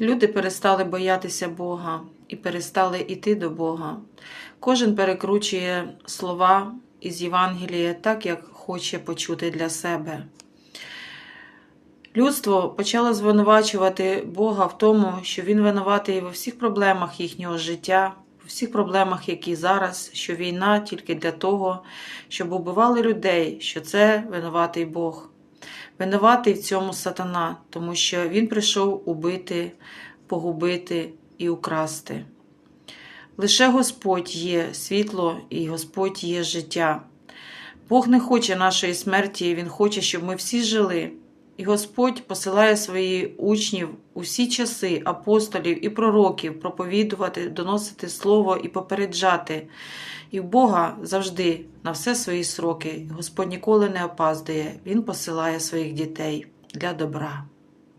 Люди перестали боятися Бога і перестали йти до Бога. Кожен перекручує слова із Євангелія так, як хоче почути для себе. Людство почало звинувачувати Бога в тому, що Він винуватий во всіх проблемах їхнього життя, у всіх проблемах, які зараз, що війна тільки для того, щоб убивали людей, що це винуватий Бог. Винуватий в цьому сатана, тому що він прийшов убити, погубити і украсти. Лише Господь є світло і Господь є життя. Бог не хоче нашої смерті, Він хоче, щоб ми всі жили. І Господь посилає своїх учнів усі часи, апостолів і пророків проповідувати, доносити слово і попереджати. І в Бога завжди на все свої сроки. Господь ніколи не опаздує, Він посилає своїх дітей для добра.